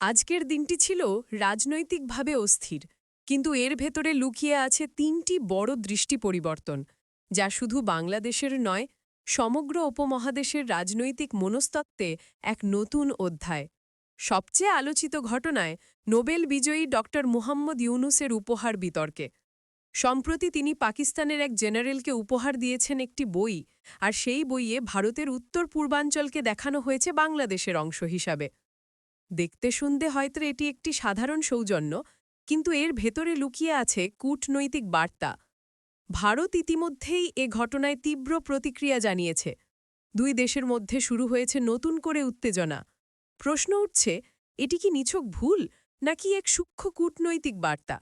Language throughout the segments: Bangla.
আজকের দিনটি ছিল রাজনৈতিকভাবে অস্থির কিন্তু এর ভেতরে লুকিয়ে আছে তিনটি বড় দৃষ্টি পরিবর্তন, যা শুধু বাংলাদেশের নয়, সমগ্র উপমহাদেশের রাজনৈতিক মনস্তত্ত্বে এক নতুন অধ্যায়। সবচেয়ে আলোচিত ঘটনায় নোবেল বিজয়ী ড মুহাম্মদ ইউনুসের উপহার বিতর্কে। সম্প্রতি তিনি পাকিস্তানের এক জেনারেলকে উপহার দিয়েছেন একটি বই, আর সেই বইয়ে ভারতের উত্তর পূর্বাঞ্চলকে দেখানো হয়েছে বাংলাদেশের অংশ হিসাবে। দেখতে শুনতে হয়তো এটি একটি সাধারণ সৌজন্য, কিন্তু এর ভেতরে লুকিয়ে আছে কূটনৈতিক বার্তা। ভারত ইতিমধ্যেই এ ঘটনায় তীব্র প্রতিক্রিয়া জানিয়েছে। দুই দেশের মধ্যে শুরু হয়েছে নতুন করে উত্তেজনা। প্রশ্ন উঠছে, এটি কি নিছক ভুল, নাকি এক সূক্ষ্ম কূটনৈতিক বার্তা?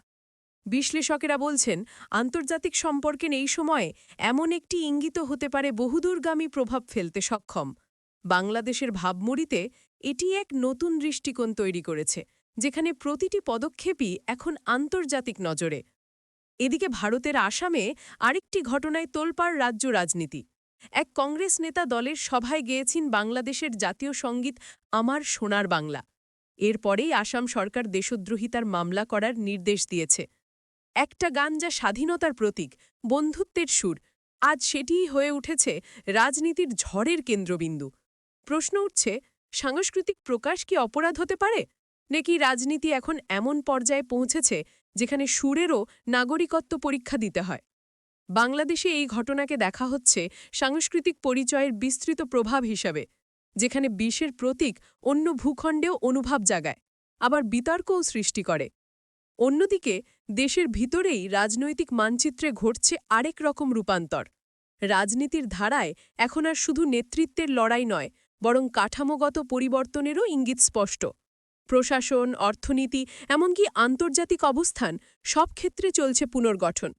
বিশ্লেষকেরা বলছেন, আন্তর্জাতিক সম্পর্কের এই সময়ে এমন একটি ইঙ্গিত হতে পারে বহুদূরগামী প্রভাব ফেলতে সক্ষম। বাংলাদেশের ভাবমূরিতে এটি এক নতুন দৃষ্টিকোণ তৈরি করেছে, যেখানে প্রতিটি পদক্ষেপই এখন আন্তর্জাতিক নজরে। এদিকে ভারতের আসামে আরেকটি ঘটনায় তোলপাড় রাজ্য রাজনীতি। এক কংগ্রেস নেতা দলের সভায় গেয়েছেন বাংলাদেশের জাতীয় সংগীত আমার সোনার বাংলা। এরপরেই আসাম সরকার দেশদ্রোহিতার মামলা করার নির্দেশ দিয়েছে। একটা গান যা স্বাধীনতার প্রতীক, বন্ধুত্বের সুর। আজ সেটিই হয়ে উঠেছে রাজনীতির ঝড়ের কেন্দ্রবিন্দু। প্রশ্ন উঠছে, সাংস্কৃতিক প্রকাশ কি অপরাধ হতে পারে? নাকি রাজনীতি এখন এমন পর্যায়ে পৌঁছেছে যেখানে সুরেরও নাগরিকত্ব পরীক্ষা দিতে হয়? বাংলাদেশে এই ঘটনাকে দেখা হচ্ছে সাংস্কৃতিক পরিচয়ের বিস্তৃত প্রভাব হিসাবে, যেখানে বিষের প্রতীক অন্য ভূখণ্ডেও অনুভব জাগায়, আবার বিতর্কও সৃষ্টি করে। অন্যদিকে, দেশের ভিতরেই রাজনৈতিক মানচিত্রে ঘটছে আরেক রকম রূপান্তর। রাজনীতির ধারায় এখন আর শুধু নেতৃত্বের লড়াই নয়, বরং কাঠামোগত পরিবর্তনেরও ইঙ্গিত স্পষ্ট। প্রশাসন, অর্থনীতি, এমনকি আন্তর্জাতিক অবস্থান সব ক্ষেত্রে চলছে পুনর্গঠন।